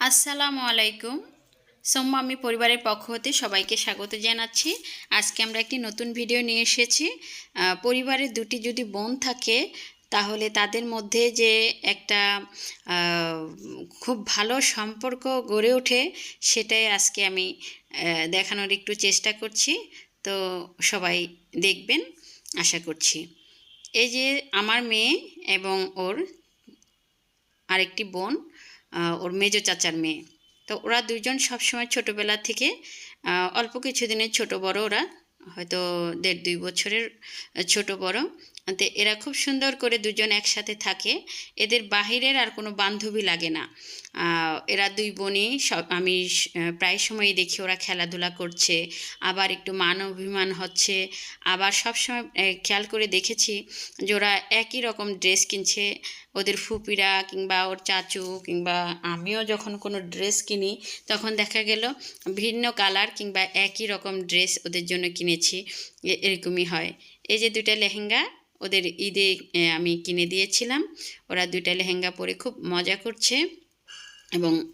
আসসালামু আলাইকুম। সোম্মা আমি পরিবারের পক্ষ হতে সবাইকে স্বাগত জানাচ্ছি। আজকে আমরা একটি নতুন ভিডিও নিয়ে এসেছি। পরিবারের দুটি যদি বোন থাকে, তাহলে তাদের মধ্যে যে একটা খুব ভালো সম্পর্ক গড়ে ওঠে, সেটাই আজকে আমি দেখানোর একটু চেষ্টা করছি। তো সবাই দেখবেন, আশা করছি। এই যে আমার মেয়ে এবং ওর আরেকটি বোন ওর মেজো চাচার মেয়ে। তো ওরা দুজন সবসময় ছোটোবেলা থেকে অল্প কিছুদিনের ছোট বড় ওরা, হয়তো দেড় দুই বছরের ছোট বড়। এরা খুব সুন্দর করে দুজন একসাথে থাকে। এদের বাহিরের আর কোনো বান্ধবী লাগে না। এরা দুই বোনই, সব, আমি প্রায় সময়ই দেখি ওরা খেলাধুলা করছে, আবার একটু মান অভিমান হচ্ছে, আবার সবসময় খেয়াল করে দেখেছি যে ওরা একই রকম ড্রেস কিনছে, ওদের ফুপিরা কিংবা ওর চাচু কিংবা আমিও যখন কোনো ড্রেস কিনি, তখন দেখা গেল ভিন্ন কালার কিংবা একই রকম ড্রেস ওদের জন্য কিনেছি এরকমই হয়। এই যে দুটা লেহেঙ্গা ওদের ঈদে আমি কিনে দিয়েছিলাম। ওরা দুইটা লেহেঙ্গা পরে খুব মজা করছে এবং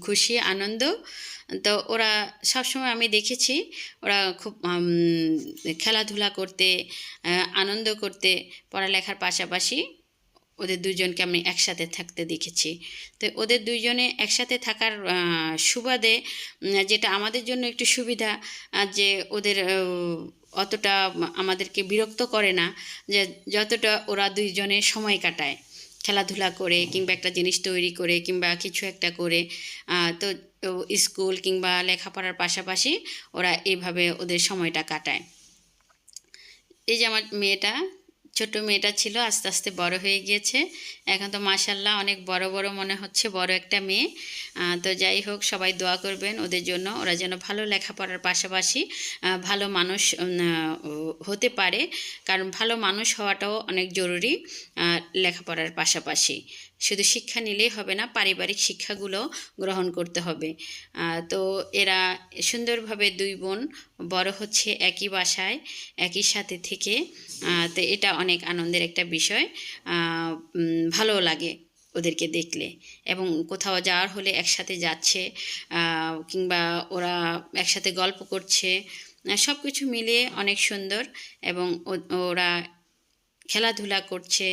খুশ- আনন্দ। তো ওরা সবসময় আমি দেখেছি, ওরা খুব খেলাধুলা করতে আনন্দ করতে, পড়ালেখার পাশাপাশি ওদের দুজনকে আমি একসাথে থাকতে দেখেছি। তো ওদের দুইজনে একসাথে থাকার সুবাদে যেটা আমাদের জন্য একটু সুবিধা যে ওদের অতটা আমাদেরকে বিরক্ত করে না যে যতটা ওরা দুইজনে সময় কাটায়। খেলাধুলা করে কিংবা একটা জিনিস তৈরি করে কিংবা কিছু একটা করে তো স্কুল কিংবা লেখাপড়ার পাশাপাশি ওরা এইভাবে ওদের সময়টা কাটায়। এই যে আমার মেয়েটা ছোট মেয়েটা ছিল, আস্তে আস্তে বড় হয়ে গিয়েছে। এখন তো মাসাল্লাহ অনেক বড় বড় মনে হচ্ছে, বড় একটা মেয়ে। তো যাই হোক, সবাই দোয়া করবেন ওদের জন্য, ওরা যেন ভালো লেখাপড়ার পাশাপাশি ভালো মানুষ হতে পারে। কারণ ভালো মানুষ হওয়াটাও অনেক জরুরি লেখাপড়ার পাশাপাশি। শুধু শিক্ষা নিলেই হবে না, পারিবারিক শিক্ষাগুলো গ্রহণ করতে হবে। তো এরা সুন্দরভাবে দুই বোন, বড় হচ্ছে একই বাসায়, একই সাথে থেকে তো এটা অনেক আনন্দের একটা বিষয় ভালো লাগে ওদেরকে দেখলে। এবং কোথাও যাওয়ার হলে একসাথে যাচ্ছে কিংবা ওরা একসাথে গল্প করছে সব কিছু মিলিয়ে অনেক সুন্দর। এবং ওরা খেলাধুলা করছে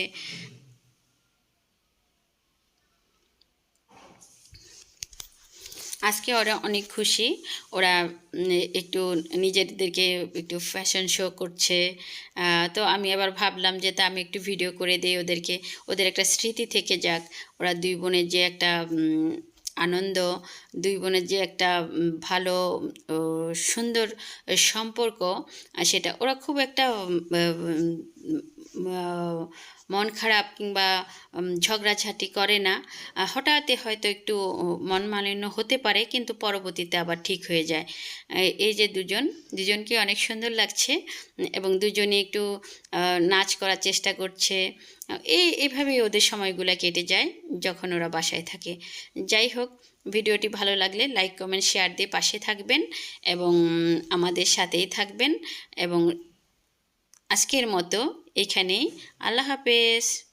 আজকে ওরা অনেক খুশি। ওরা একটু নিজেদেরকে একটু ফ্যাশন শো করছে। তো আমি আবার ভাবলাম যে তা আমি একটু ভিডিও করে দিই ওদেরকে। ওদের একটা স্মৃতি থেকে যাক। ওরা দুই বোনের যে একটা আনন্দ, দুই বোনের যে একটা ভালো সুন্দর সম্পর্ক সেটা ওরা খুব একটা মন খারাপ কিংবা ঝগড়াঝাটি করে না। হঠাৎই হয়তো একটু মন মালিন্য হতে পারে, কিন্তু পরবর্তীতে আবার ঠিক হয়ে যায়। এই- যে দুজন, দুজনকে অনেক সুন্দর লাগছে, এবং দুজনে একটু নাচ করার চেষ্টা করছে। এই এভাবেই ওদের সময়গুলো কেটে যায়, যখন ওরা বাসায় থাকে। যাই হোক, ভিডিওটি ভালো লাগলে লাইক, কমেন্ট, শেয়ার দিয়ে পাশে থাকবেন, এবং আমাদের সাথেই থাকবেন, এবং, আজকের মতো এখানেই। আল্লাহ হাফেজ।